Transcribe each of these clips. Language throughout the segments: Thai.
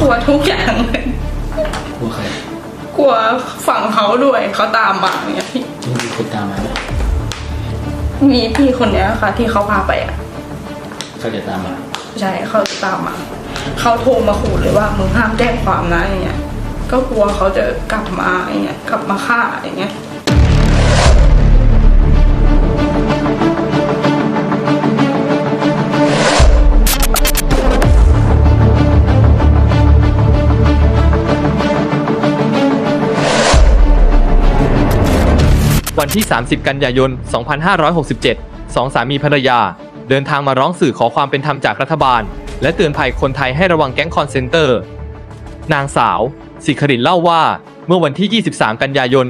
กลัวทุกอย่างเลย กลัวใครกลัวฝั่งเขาด้วยเขาตามมาอย่างเงี้ยพี่จริงๆคนตามมาไหมมีพี่คนเนี้ยค่ะ ที่เขาพาไปอะเขาจะตามมา ใช่เขาตามมาเขาโทรมาขู่เลยว่ามึงห้ามแจ้งความนะอย่างเงี้ย ก็กลัวเขาจะกลับมาอย่างเงี้ยกลับมาฆ่าอย่างเงี้ย วันที่ 30 กันยายน 2567 สองสามีภรรยา เดินทางมาร้องสื่อขอความเป็นธรรมจากรัฐบาล และเตือนภัยคนไทยให้ระวังแก๊งคอนเซนเตอร์ นางสาว สิครินเล่าว่า เมื่อวันที่ 23 กันยายน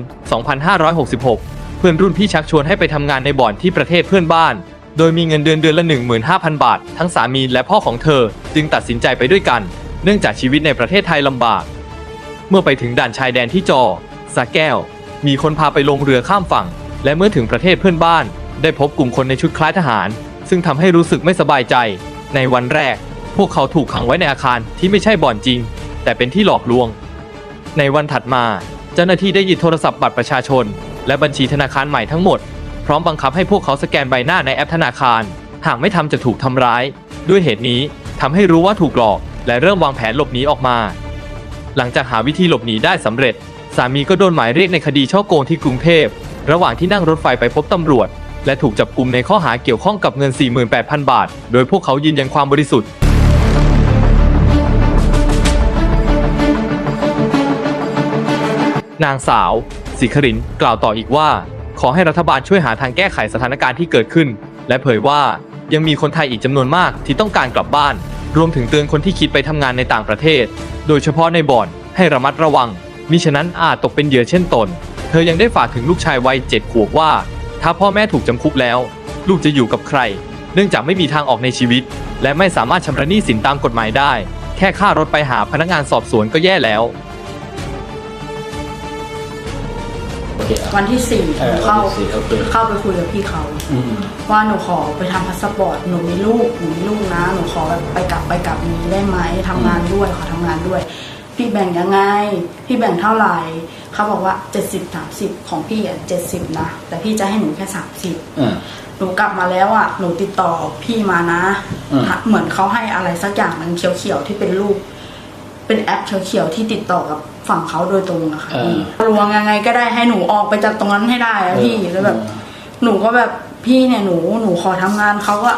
2566 เพื่อนรุ่นพี่ชักชวนให้ไปทำงานในบ่อนที่ประเทศเพื่อนบ้าน โดยมีเงินเดือนเดือนละ 15,000 บาท ทั้งสามีและพ่อของเธอ จึงตัดสินใจไปด้วยกัน เนื่องจากชีวิตในประเทศไทยลำบาก เมื่อไปถึงด่านชายแดนที่จอสระแก้ว มีคนพาไปลงเรือข้ามฝั่ง และเมื่อถึงประเทศเพื่อนบ้าน ได้พบกลุ่มคนในชุดคล้ายทหาร ซึ่งทำให้รู้สึกไม่สบายใจ ในวันแรก พวกเขาถูกขังไว้ในอาคารที่ไม่ใช่บ่อนจริง แต่เป็นที่หลอกลวง ในวันถัดมา เจ้าหน้าที่ได้ยึดโทรศัพท์บัตรประชาชน และบัญชีธนาคารใหม่ทั้งหมด พร้อมบังคับให้พวกเขาสแกนใบหน้าในแอปธนาคาร หากไม่ทำจะถูกทำร้าย ด้วยเหตุนี้ทำให้รู้ว่าถูกหลอก และเริ่มวางแผนหลบหนีออกมา หลังจากหาวิธีหลบหนีได้สำเร็จ สามีก็โดนหมายเรียกในคดีช่อโกงที่กรุงเทพ ระหว่างที่นั่งรถไฟไปพบตำรวจ และถูกจับกลุ่มในข้อหาเกี่ยวข้องกับเงิน 48,000 บาท โดยพวกเขายืนยันความบริสุทธิ์ นางสาวสิครินกล่าวต่ออีกว่า ขอให้รัฐบาลช่วยหาทางแก้ไขสถานการณ์ที่เกิดขึ้น และเผยว่ายังมีคนไทยอีกจำนวนมากที่ต้องการกลับบ้าน รวมถึงเตือนคนที่คิดไปทำงานในต่างประเทศ โดยเฉพาะในบ่อนให้ระมัดระวัง มิฉะนั้นอาจตกเป็นเหยื่อเช่นตน เธอยังได้ฝากถึงลูกชายวัยเจ็ดขวบว่า ถ้าพ่อแม่ถูกจำคุกแล้ว ลูกจะอยู่กับใคร เนื่องจากไม่มีทางออกในชีวิต และไม่สามารถชำระหนี้สินตามกฎหมายได้ แค่ค่ารถไปหาพนักงานสอบสวนก็แย่แล้วโอเคอะวันที่สี่เอหอนูเข้าวันที่สี่โอเคเข้าไปคุยกับพี่เขาอืมว่าหนูขอไปทำพาสปอร์ตหนูมีลูกหนูมีลูกนะ หนูขอแบบไปกลับไปกลับนี้ได้ไหมทำงานด้วยขอทำงานด้วย พี่แบ่งยังไง พี่แบ่งเท่าไหร่เขาบอกว่าเจ็ดสิบสามสิบของพี่อะเจ็ดสิบนะแต่พี่จะให้หนูแค่สามสิบอ่าหนูกลับมาแล้วอะหนูติดต่อพี่มานะอืมเหมือนเขาให้อะไรสักอย่างมันเขียวๆที่เป็นรูป เป็นแอปเขียวๆที่ติดต่อกับฝั่งเขาโดยตรงอะค่ะพี่ลวงยังไงก็ได้ให้หนูออกไปจากตรงนั้นให้ได้อะพี่แล้วแบบ หนูก็แบบพี่เนี่ยหนูหนูขอทำงานเขาก็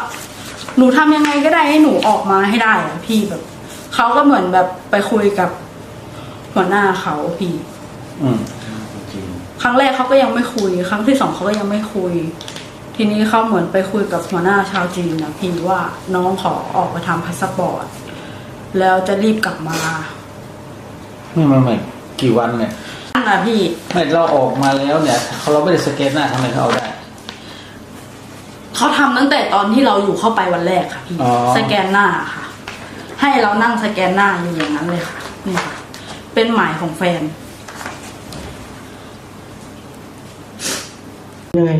หนูทำยังไงก็ได้ให้หนูออกมาให้ได้อะพี่แบบเขาก็เหมือนแบบไปคุยกับ หัวหน้าเขาพี่อืมจริงครั้งแรกเขาก็ยังไม่คุย ครั้งที่สองเขาก็ยังไม่คุย ทีนี้เขาเหมือนไปคุยกับหัวหน้าชาวจีนนะพี่ว่าน้องขอออกไปทำพาสปอร์ตแล้วจะรีบกลับมานี่มันไม่กี่วันเนี่ยนั่นนะพี่ ไม่เราออกมาแล้วเนี่ยเขาเราไม่ได้สเก็ตหน้าทำไมเขาเอาได้ เขาทำตั้งแต่ตอนที่เราอยู่เข้าไปวันแรกค่ะพี่อ๋อ สแกนหน้าค่ะ ให้เรานั่งสแกนหน้าอยู่อย่างนั้นเลยค่ะนี่ค่ะ เป็นหมายของแฟน ยังไง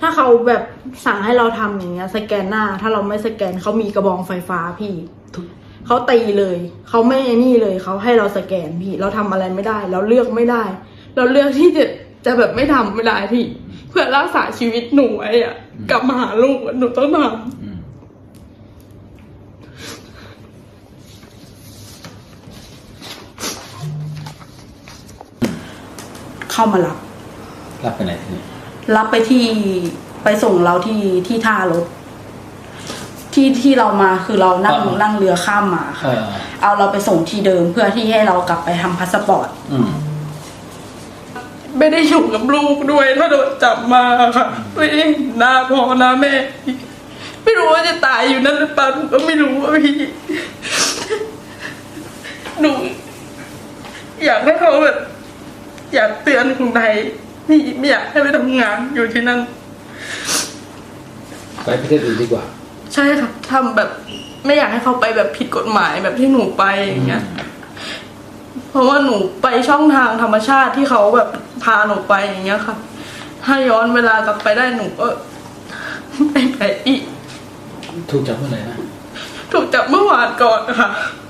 ถ้าเขาแบบสั่งให้เราทำอย่างเงี้ย สแกนหน้า ถ้าเราไม่สแกนเขามีกระบองไฟฟ้าพี่เขาตีเลยเขาไม่ไอ้นี่เลยเขาให้เราสแกนพี่ เราทำอะไรไม่ได้ เราเลือกไม่ได้ เราเลือกที่จะจะแบบไม่ทำไม่ได้พี่ เพื่อรักษาชีวิตหนูไว้อะกลับมาหาลูกอะหนูต้องทำ เข้ามารับ รับไปไหนทีนี้รับไปที่ไปส่งเราที่ที่ท่ารถ ที่ที่เรามาคือเรานั่งนั่งเรือข้ามมาเอค่ะ อเอาเราไปส่งที่เดิมเพื่อที่ให้เรากลับไปทำพาสปอร์ต อืม ไม่ได้อยู่กับลูกด้วยถ้าโดนจับมาค่ะไม่ได้เห็นหน้าพ่อหน้าแม่ไม่รู้ว่าจะตายอยู่นั่นหรือเปล่าหนูก็ไม่รู้ว่าพี่หนูอยากให้เขาแบบ อยากเตือนคนไทยพี่ไม่อยากให้ไปทำงานอยู่ที่นั่น ไปประเทศอื่นดีกว่า ใช่ค่ะทำแบบไม่อยากให้เขาไปแบบผิดกฎหมายแบบที่หนูไปอย่างเงี้ย เพราะว่าหนูไปช่องทางธรรมชาติที่เขาแบบพาหนูไปอย่างเงี้ยค่ะ ถ้าย้อนเวลากลับไปได้หนูก็ไม่ไปอีก ถูกจับเมื่อไหร่นะ ถูกจับเมื่อวานก่อนค่ะอ